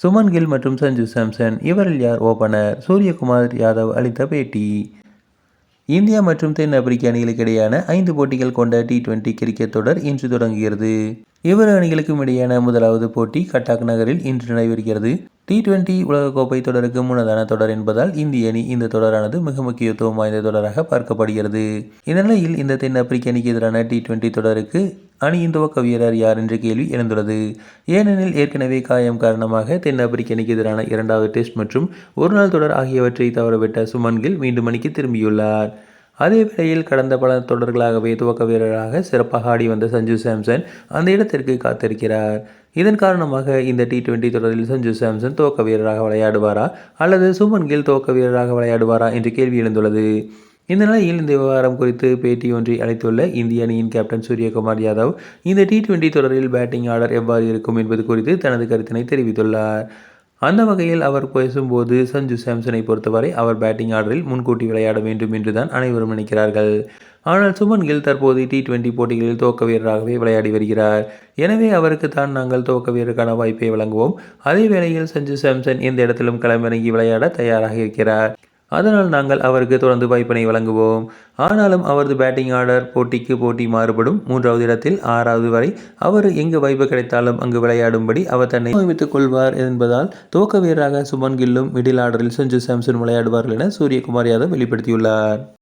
Suman kill மற்றும் சஞ்சு சாம்சன் இவரில் யார் ஓபனர் சூரியகுமார் யாதவ் அளித்த பேட்டி. இந்தியா மற்றும் தென்னாப்பிரிக்க அணிகளுக்கு இடையான ஐந்து போட்டிகள் கொண்ட டி டுவெண்டி கிரிக்கெட் தொடர் இன்று தொடங்குகிறது. இவ்விரு அணிகளுக்கும் இடையான முதலாவது போட்டி கட்டாக் நகரில் இன்று நடைபெறுகிறது. டி டுவெண்டி உலகக்கோப்பை தொடருக்கு முன்னதான தொடர் என்பதால் இந்திய அணி இந்த தொடரானது மிக முக்கியத்துவம் வாய்ந்த தொடராக பார்க்கப்படுகிறது. இந்த தென் இந்த தென்னாப்பிரிக்க அணிக்கு எதிரான டி டுவெண்டி தொடருக்கு அணியின் துவக்க வீரர் யார் என்ற கேள்வி எழுந்துள்ளது. ஏனெனில் ஏற்கனவே காயம் காரணமாக தென்னாப்பிரிக்க அணிக்கு எதிரான இரண்டாவது டெஸ்ட் மற்றும் ஒருநாள் தொடர் ஆகியவற்றை தவறவிட்ட சுமன் கில் மீண்டும் அணிக்கு திரும்பியுள்ளார். அதே வேளையில் கடந்த பல தொடர்களாகவே துவக்க வீரராக சிறப்பாக ஆடி வந்த சஞ்சு சாம்சன் அந்த இடத்திற்கு காத்திருக்கிறார். இதன் காரணமாக இந்த டி டுவெண்டி தொடரில் சஞ்சு சாம்சன் துவக்க வீரராக விளையாடுவாரா அல்லது சுமன் கில் துவக்க வீரராக விளையாடுவாரா என்ற கேள்வி எழுந்துள்ளது. இந்த நிலையில் இந்த விவகாரம் குறித்து பேட்டி ஒன்றை அளித்துள்ள இந்திய அணியின் கேப்டன் சூரியகுமார் யாதவ் இந்த டி டுவெண்டி தொடரில் பேட்டிங் ஆர்டர் எவ்வாறு இருக்கும் என்பது குறித்து தனது கருத்தினை தெரிவித்துள்ளார். அந்த வகையில் அவர் பேசும்போது சஞ்சு சாம்சனை பொறுத்தவரை அவர் பேட்டிங் ஆர்டரில் முன்கூட்டி விளையாட வேண்டும் என்றுதான் அனைவரும் நினைக்கிறார்கள். ஆனால் சுமன் கில் தற்போது டி டுவெண்டி போட்டிகளில் துவக்க வீரராகவே விளையாடி வருகிறார். எனவே அவருக்கு தான் நாங்கள் துவக்க வீரருக்கான வாய்ப்பை வழங்குவோம். அதே வேளையில் சஞ்சு சாம்சன் எந்த இடத்திலும் களமிறங்கி விளையாட தயாராக இருக்கிறார். அதனால் நாங்கள் அவருக்கு தொடர்ந்து வாய்ப்பினை வழங்குவோம். ஆனாலும் அவரது பேட்டிங் ஆர்டர் போட்டிக்கு போட்டி மாறுபடும். மூன்றாவது இடத்தில் ஆறாவது வரை அவர் எங்கு வாய்ப்பு கிடைத்தாலும் அங்கு விளையாடும்படி அவர் தன்னை வைத்துக் கொள்வார் என்பதால் துவக்க வீரராக சுமன் கில்லும் மிடில் ஆர்டரில் செஞ்சு சாம்சன் விளையாடுவார்கள் என சூரியகுமார் யாதவ் வெளிப்படுத்தியுள்ளார்.